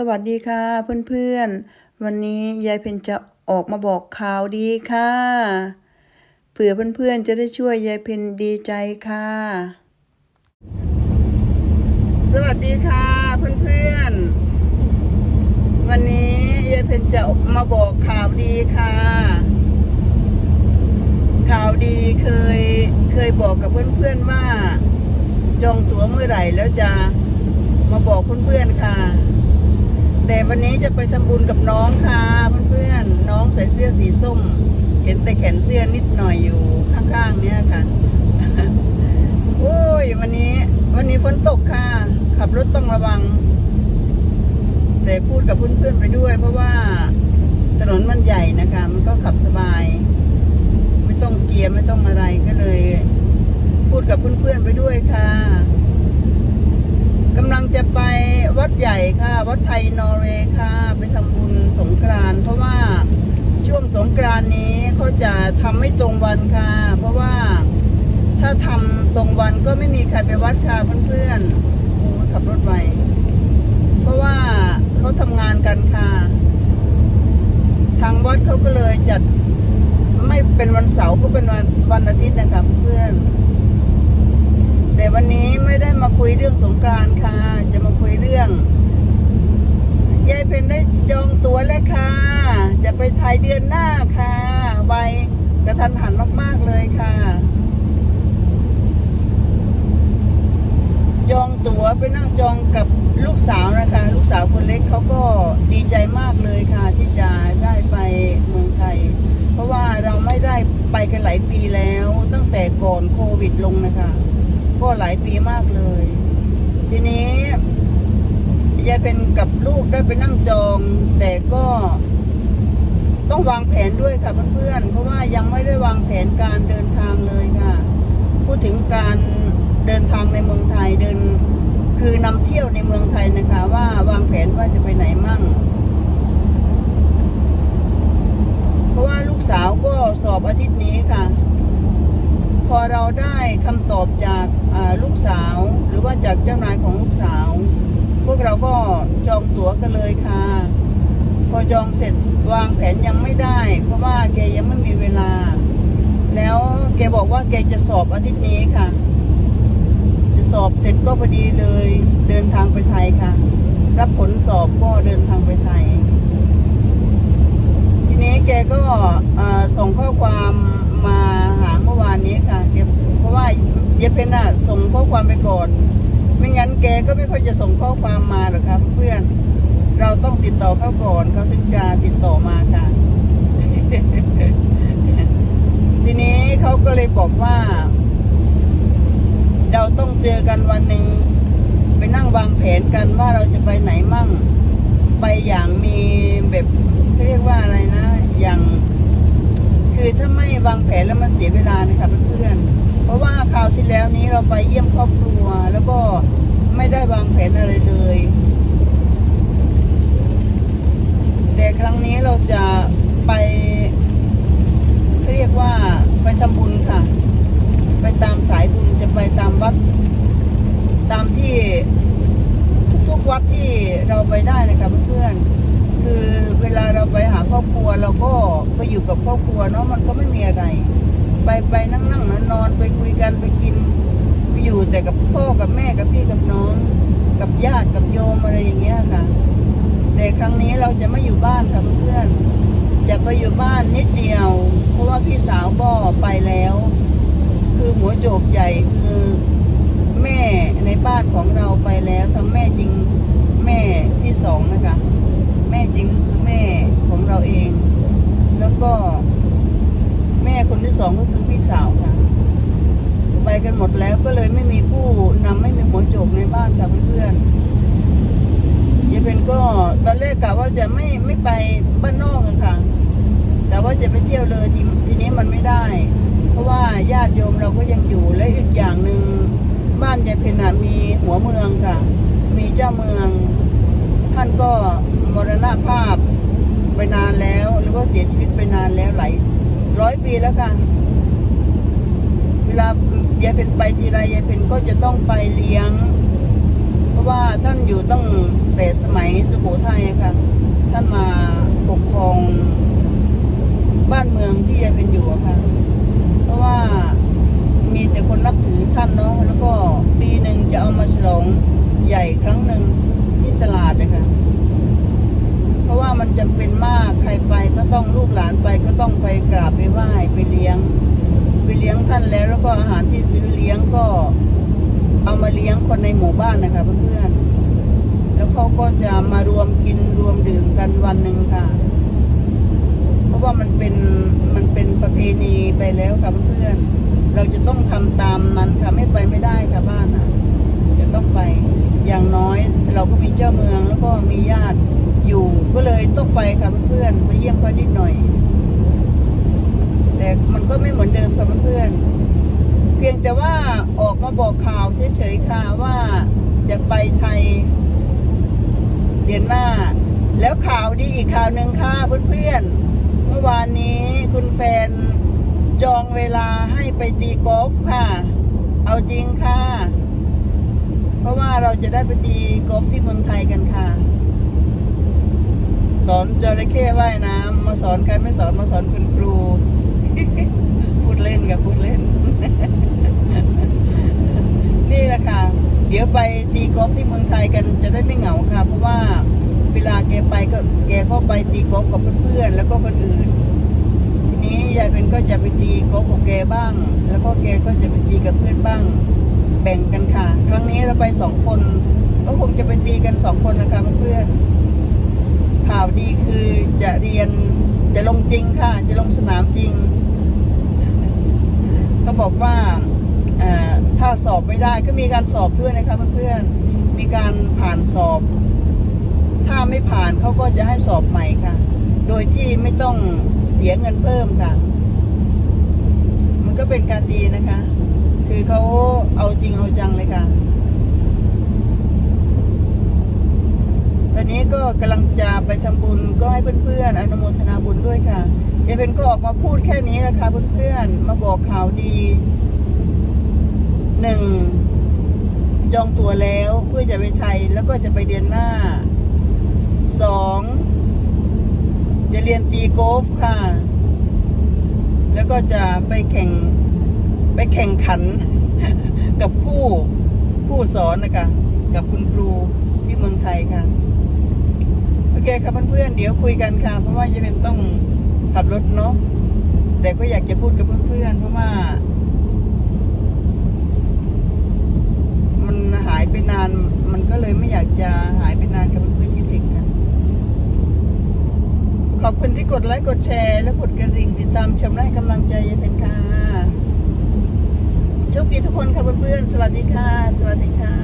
สวัสดีค่ะเพื่อนๆ วันนี้ยายเพนจะออกมาบอกข่าวดีค่ะเผื่อเพื่อนๆจะได้ช่วยยายเพนดีใจค่ะ สวัสดีค่ะเพื่อนๆ วันนี้ยายเพนจะมาบอกข่าวดีค่ะ ข่าวดีเคยเคยบอกกับเพื่อนๆว่า จองตั๋วเมื่อไหร่แล้วจะมาบอกเพื่อนๆค่ะ แต่วันนี้จะไปทำบุญกับน้องค่ะเพื่อนๆ น้องใส่เสื้อสีส้ม เห็นแต่แขนเสื้อนิดหน่อยอยู่ข้างๆ เนี่ยค่ะ โอ้ยวันนี้ วันนี้ฝนตกค่ะ ขับรถต้องระวัง แต่พูดกับเพื่อนๆไปด้วย เพราะว่าถนนมันใหญ่นะคะ มันก็ขับสบาย ไม่ต้องเกียร์ไม่ต้องอะไรก็เลย พูดกับเพื่อนๆไปด้วยค่ะ กำลังจะไปวัดใหญ่ค่ะ วัดไทยนอร์เวย์ค่ะ ไปทำบุญสงกรานเพราะว่าช่วงสงกรานนี้เขาจะทำไม่ตรงวันค่ะ เพราะว่าถ้าทำตรงวันก็ไม่มีใครไปวัดค่ะเพื่อนๆโอ้ขับรถไวเพราะว่าเขาทำงานกันค่ะ ทางวัดเขาก็เลยจัดไม่เป็นวันเสาร์ก็เป็นวันวันอาทิตย์นะคะเพื่อน แต่วันนี้ไม่ได้มาคุยเรื่องสงกรานต์ค่ะ จะมาคุยเรื่องยายเพนได้จองตั๋วแล้วค่ะ จะไปไทยเดือนหน้าค่ะไวกระทันหันมาก ๆ เลยค่ะ จองตั๋วไปนั่งจองกับลูกสาวนะคะ ลูกสาวคนเล็กเขาก็ดีใจมากเลยค่ะ ที่จะได้ไปเมืองไทย เพราะว่าเราไม่ได้ไปกันหลายปีแล้ว ตั้งแต่ก่อนโควิดลงนะคะ ก็หลายปีมากเลย ทีนี้ยายเป็นกับลูกได้ไปนั่งจอง แต่ก็ต้องวางแผนด้วยค่ะเพื่อนๆ เพราะว่ายังไม่ได้วางแผนการเดินทางเลยค่ะ พูดถึงการเดินทางในเมืองไทยเดิน คือนำเที่ยวในเมืองไทยนะคะ ว่าวางแผนว่าจะไปไหนมั่ง เพราะว่าลูกสาวก็สอบอาทิตย์นี้ค่ะ พอเราได้คำตอบจากลูกสาว หรือว่าจากเจ้านายของลูกสาว พวกเราก็จองตั๋วกันเลยค่ะ พอจองเสร็จวางแผนยังไม่ได้ เพราะว่าแกยังไม่มีเวลา แล้วแกบอกว่าแกจะสอบอาทิตย์นี้ค่ะ จะสอบเสร็จก็พอดีเลย เดินทางไปไทยค่ะ รับผลสอบก็เดินทางไปไทย ทีนี้แกก็ส่งข้อความมาหาเมื่อวานนี้ค่ะแก เพราะว่าเยเพนอะส่งข้อความไปก่อนไม่งั้นแกก็ไม่ค่อยจะส่งข้อความมาหรอกครับ เพื่อนเราต้องติดต่อเขาก่อนเขาถึงจะติดต่อมาค่ะ ทีนี้เขาก็เลยบอกว่า เราต้องเจอกันวันหนึ่งไปนั่งวางแผนกันว่าเราจะไปไหนมั่ง ไปอย่างมีแบบเขาเรียกว่าอะไรนะ อย่าง คือถ้าไม่วางแผนแล้วมันเสียเวลานะคะเพื่อน ไปเยี่ยมครอบครัว แล้วก็ไม่ได้วางแผนอะไรเลย แต่ครั้งนี้เราจะไปเรียกว่าไปทำบุญค่ะ ไปตามสายบุญจะไปตามวัด ตามที่ทุกๆวัดที่เราไปได้นะคะเพื่อนๆคือเวลาเราไปหาครอบครัวเราก็ไปอยู่กับครอบครัวเนาะมันก็ไม่มีอะไร ไปไปนั่งนั่งนอนนอนไปคุยกันไปกิน แต่กับพ่อกับแม่กับพี่กับน้อง กับญาติกับโยมอะไรอย่างเงี้ยค่ะ แต่ครั้งนี้เราจะไม่อยู่บ้านค่ะเพื่อนจะไปอยู่บ้านนิดเดียว เพราะว่าพี่สาวก็ไปแล้ว คือหัวโจกใหญ่คือแม่ในบ้านของเราไปแล้วทั้งแม่จริงแม่ที่สองนะคะ แม่จริงก็คือแม่ของเราเอง แล้วก็ แม่คนที่สองก็คือพี่สาวค่ะไปกันหมดแล้วก็เลยไม่มีผู้นำไม่มีหัวโจกในบ้านค่ะเพื่อนๆยายเป็นก็ตอนแรกกะว่าจะไม่ไม่ไปบ้านนอกอะค่ะแต่ว่า จะไปเที่ยวเลยทีทีนี้มันไม่ได้ เพราะว่าญาติโยมเราก็ยังอยู่และอีกอย่างหนึ่งบ้านยายเพนมีหัวเมืองค่ะ มีเจ้าเมือง ท่านก็มรณภาพไปนานแล้ว หรือว่าเสียชีวิตไปนานแล้วหลายร้อยปีแล้วค่ะ เวลายายเพนไปทีไรยายเพนก็จะต้องไปเลี้ยง เพราะว่าท่านอยู่ตั้งแต่สมัยสุโขทัยค่ะ ท่านมาปกครอง บ้านเมืองที่ยายเป็นอยู่ค่ะ เพราะว่ามีแต่คนนับถือท่านเนาะแล้วก็ปีหนึ่งจะเอามาฉลองใหญ่ครั้งหนึ่งที่ตลาดนะคะเพราะว่ามันจำเป็นมากใครไปก็ต้องลูกหลานไปก็ต้องไปกราบไปไหว้ไปเลี้ยง ไปเลี้ยงท่านแล้ว แล้วก็อาหารที่ซื้อเลี้ยงก็เอามาเลี้ยงคนในหมู่บ้านนะคะเพื่อนๆแล้วเขาก็จะมารวมกินรวมดื่มกันวันหนึ่งค่ะ ว่ามันเป็นมันเป็นประเพณีไปแล้วค่ะเพื่อนๆเราจะต้องทำตามนั้นค่ะไม่ไปไม่ได้ค่ะบ้านอะจะต้องไปอย่างน้อยเราก็มีเจ้าเมืองแล้วก็มีญาติอยู่ก็เลยต้องไปค่ะเพื่อนๆไปเยี่ยมเขานิดหน่อย แต่มันก็ไม่เหมือนเดิมค่ะเพื่อนๆเพียงแต่ว่าออกมาบอกข่าวเฉยๆค่ะว่าจะไปไทยเดือนหน้า แล้วข่าวดีอีกข่าวหนึ่งค่ะเพื่อนๆ มื่อวานนี้คุณแฟนจองเวลาให้ไปตีกอล์ฟค่ะ เอาจริงค่ะ เพราะว่าเราจะได้ไปตีกอล์ฟที่เมืองไทยกันค่ะ สอนจระเข้ว่ายน้ำมาสอนใครไม่สอนมาสอนคุณครู พูดเล่นกับพูดเล่น นี่แหละค่ะ เดี๋ยวไปตีกอล์ฟที่เมืองไทยกันจะได้ไม่เหงาค่ะ เพราะว่า ก็แกก็ไปตีกอล์ฟกับเพื่อนๆแล้วก็คนอื่น ทีนี้ยายเป็นก็จะไปตีกอล์ฟกับแกบ้าง แล้วก็แกก็จะไปตีกับเพื่อนบ้าง แบ่งกันค่ะ ครั้งนี้เราไปสองคน ก็คงจะไปตีกันสองคนนะคะเพื่อนๆข่าวดีคือจะเรียนจะลงจริงค่ะ จะลงสนามจริงเขาบอกว่าถ้าสอบไม่ได้ก็มีการสอบด้วยนะคะเพื่อนๆมีการผ่านสอบ ถ้าไม่ผ่านเขาก็จะให้สอบใหม่ค่ะ โดยที่ไม่ต้องเสียเงินเพิ่มค่ะ มันก็เป็นการดีนะคะ คือเขาเอาจริงเอาจังเลยค่ะ ตอนนี้ก็กำลังจะไปทำบุญก็ให้เพื่อนๆอนุโมทนาบุญด้วยค่ะยายเป็นก็ออกมาพูดแค่นี้นะคะเพื่อนๆมาบอกข่าวดีหนึ่งจองตั๋วแล้วเพื่อจะไปไทยแล้วก็จะไปเดือนหน้า สองจะเรียนตีโกอล์ฟค่ะ แล้วก็จะไปแข่งไปแข่งขันกับผู้ผู้สอนนะคะ กับคุณครูที่เมืองไทยค่ะ โอเคครับเพื่อนๆเดี๋ยวคุยกันค่ะ เพราะว่าจะเป็นต้องขับรถเนาะแต่ก็อยากจะพูดกับเพื่อนๆเพราะว่า มันหายไปนาน มันก็เลยไม่อยากจะหายไปนานกับเพื่อนๆคิดถึงค่ะ อบคุณที่กดไลค์กดแชร์ และกดกระดิ่งติดตามชมและให้กำลังใจยายเป็นค่ะโชคดีทุกคนค่ะเพื่อนๆสวัสดีค่ะ สวัสดีค่ะ